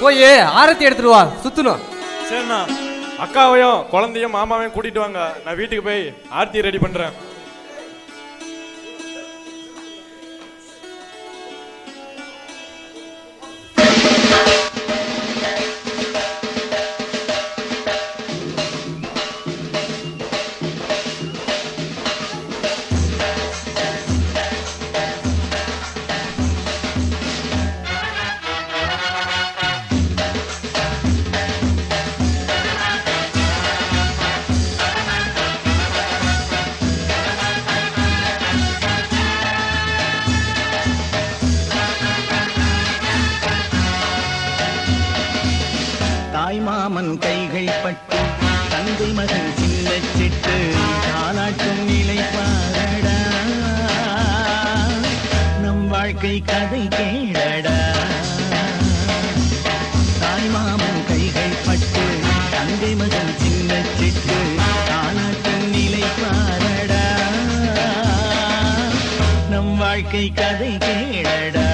போய் ஆரத்தி எடுத்துட்டு வா சுத்தணும் சரிண்ணா. அக்காவையும் குழந்தையும் மாமாவையும் கூட்டிட்டு வாங்க. நான் வீட்டுக்கு போய் ஆர்த்தி ரெடி பண்றேன். பட்டு தந்தை மகன் சின்ன சிட்டு தாலாட்டும் நிலை பாரடா நம் வாழ்க்கை கதை கேடடா. தாய் மாமன் கைகள் பட்டு தந்தை மகன் சின்ன சிட்டு தாலாட்டும் நிலை பாரடா நம் வாழ்க்கை கதை கேடடா.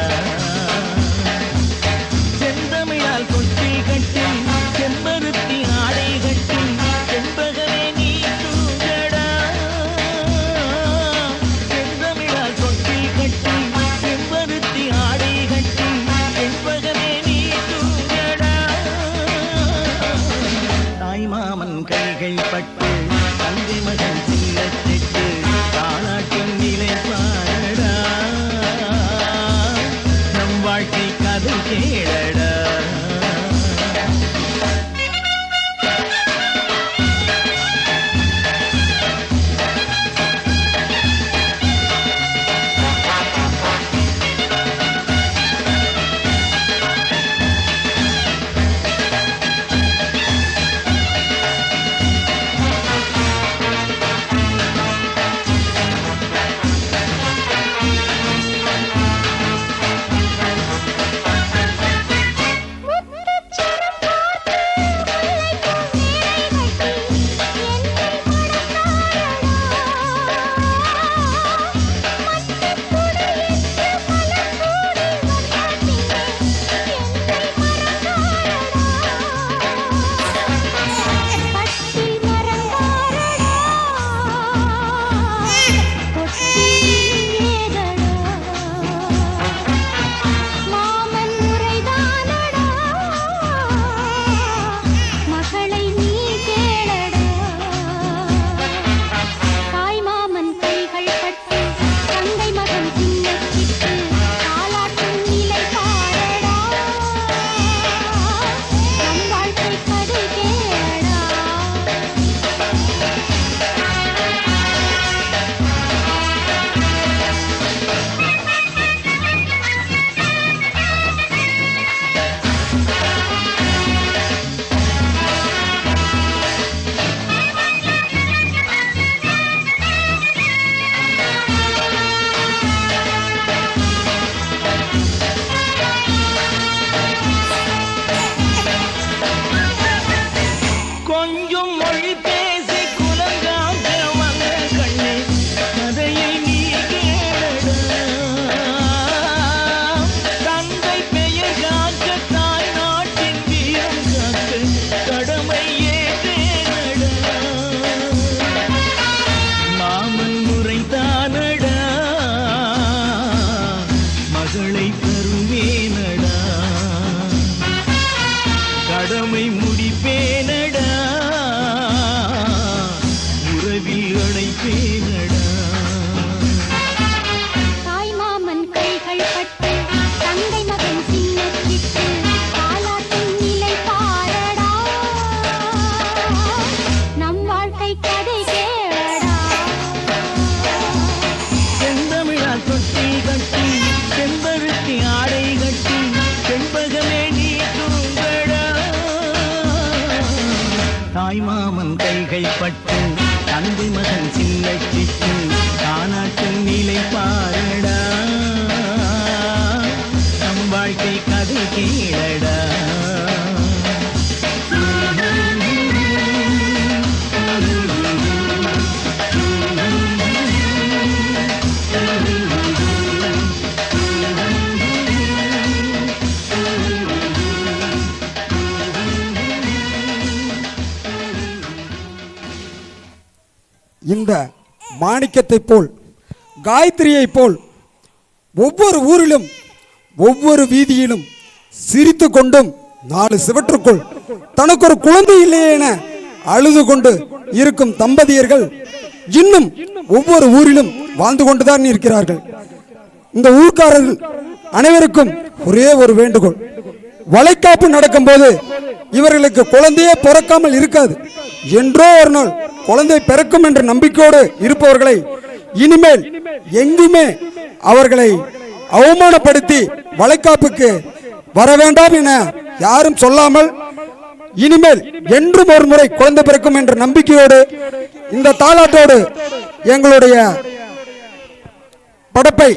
கொஞ்சம் மொழி பேசி குலங்காக வந்த கண்ணே கதையை நீ கேளடா தந்தை பெயர் காக்க தாய் நாட்டின் வீரம் காக்க கடமை ஏற்றேனடா மாமன் முறைதானடா. மகளை தாய்மாமன் கைகள் பட்டு தந்தை மகன் சின்ன சிட்டு தானாட்டும் நிலை பாரடா. நம் வாழ்க்கை கதை கேளடா இந்த மாணிக்கத்தைப் போல் காயத்ரியை போல் ஒவ்வொரு ஊரிலும் ஒவ்வொரு வீதியிலும் சிரித்து கொண்டும் நாலு சிவற்றுக்குள் தனக்கு ஒரு குழந்தை இல்லையே என அழுது கொண்டு இருக்கும் தம்பதியர்கள் இன்னும் ஒவ்வொரு ஊரிலும் வாழ்ந்து கொண்டுதான் இருக்கிறார்கள். இந்த ஊர்க்காரர்கள் அனைவருக்கும் ஒரே ஒரு வேண்டுகோள். வளைகாப்பு நடக்கும்போது இவர்களுக்கு குழந்தையே பிறக்காமல் இருக்காது. என்றோ ஒரு நாள் குழந்தை பிறக்கும் என்ற நம்பிக்கையோடு இருப்பவர்களை இனிமேல் எங்குமே அவர்களை அவமானப்படுத்தி வளைக்காப்புக்கு வர வேண்டாம் என யாரும் சொல்லாமல் இனிமேல் என்றும் ஒரு முறை குழந்தை பிறக்கும் என்ற நம்பிக்கையோடு இந்த தாலாட்டோடு எங்களுடைய படப்பை